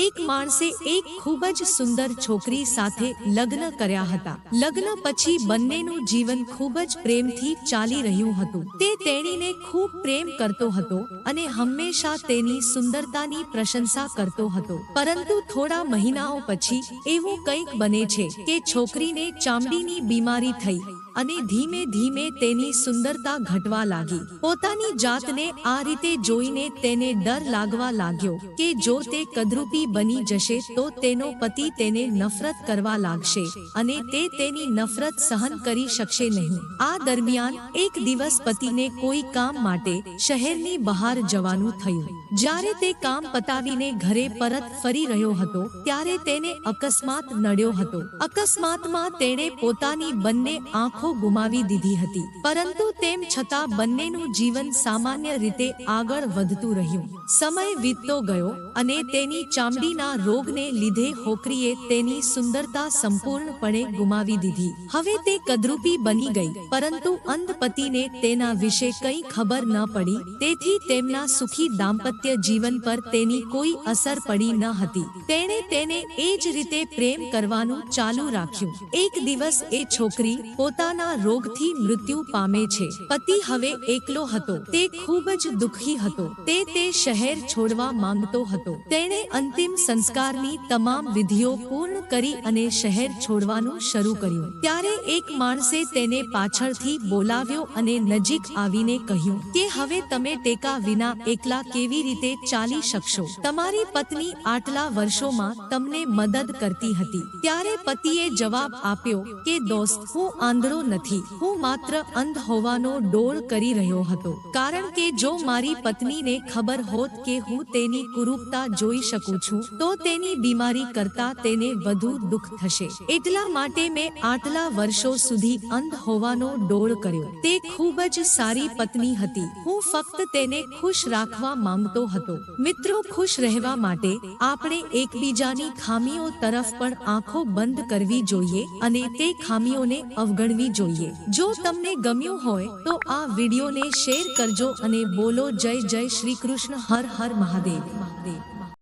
એક માણસે એક ખૂબ જ સુંદર છોકરી સાથે લગ્ન કર્યા હતા. લગ્ન પછી બંનેનું જીવન ખૂબ જ પ્રેમથી ચાલી રહ્યું હતું. તે તેણીને ખૂબ પ્રેમ કરતો હતો અને હંમેશા તેની સુંદરતાની પ્રશંસા કરતો હતો. પરંતુ થોડા મહિનાઓ પછી એવું કંઈક બને છે કે છોકરીને ચામડીની બીમારી થઈ. અને ધીમે ધીમે તેની સુંદરતા ઘટવા લાગી. પોતાની જાતને આ રીતે જોઈને તેને ડર લાગવા લાગ્યો કે જો તે કદરૂપી બની જશે તો તેનો પતિ તેને નફરત કરવા લાગશે અને તે તેની નફરત સહન કરી શકશે નહીં. આ દરમિયાન એક દિવસ પતિને કોઈ કામ માટે શહેરની બહાર જવાનું થયું. જ્યારે તે કામ પતાવીને ઘરે પરત ફરી રહ્યો હતો, ત્યારે તેને અકસ્માત નડ્યો હતો. અકસ્માતમાં તેણે પોતાની બંને આંખો ગુમાવી દીધી હતી. પરંતુ તેમ છતાં બંનેનું જીવન સામાન્ય રીતે આગળ વધતું રહ્યું. સમય વીતતો ગયો અને તેની ચામડીના રોગને લીધે હોકરીએ તેની સુંદરતા સંપૂર્ણપણે ગુમાવી દીધી. હવે તે કદરૂપી બની ગઈ, પરંતુ અંધ તેના વિશે કંઈ ખબર ન પડી, તેથી તેમના સુખી દાંપત્ય જીવન પર તેની કોઈ અસર પડી ન હતી. તેણે તેને એ જ રીતે પ્રેમ કરવાનું ચાલુ રાખ્યું. એક દિવસ એ છોકરી પોતાના રોગથી મૃત્યુ પામે છે. પતિ હવે એકલો હતો. તે ખૂબ જ દુઃખી હતો. તે તે શહેર છોડવા માંગતો હતો. તેણે અંતિમ સંસ્કારની તમામ વિધિઓ પૂર્ણ કરી અને શહેર છોડવાનું શરૂ કર્યું. ત્યારે એક માણસે તેને પાછળથી બોલાવ્યો અને નજીક આવીને કહ્યું કે, હવે તમે ટેકા વિના એકલા કેવી રીતે ચાલી શકશો? તમારી પત્ની આટલા વર્ષોમાં તમને મદદ કરતી હતી. ત્યારે પતિએ જવાબ આપ્યો કે, દોસ્ત, હું આંધળો નથી. હું માત્ર અંધ હોવાનો ડોળ કરી રહ્યો હતો. કારણ કે જો મારી પત્નીને ખબર હોત કે હું તેની કુરૂપતા જોઈ શકું છું, તો તેની બીમારી કરતા તેને વધુ દુઃખ થશે. એટલા માટે મેં આટલા વર્ષો સુધી અંધ હોવાનો ડોળ કર્યો. તે ખૂબ જ સારી પત્ની હતી. હું ફક્ત તેને ખુશ રાખવા માંગતો હતો. મિત્રો ખુશ રહેવા માટે આપણે એકબીજાની ખામીઓ તરફ પણ આંખો બંધ કરવી જોઈએ અને તે ખામીઓને અવગણવી જોઈએ. જો તમને ગમ્યું હોય તો આ વિડીયોને શેર કરજો અને બોલો જય જય શ્રી કૃષ્ણ, હર હર મહાદેવ. મહાદેવ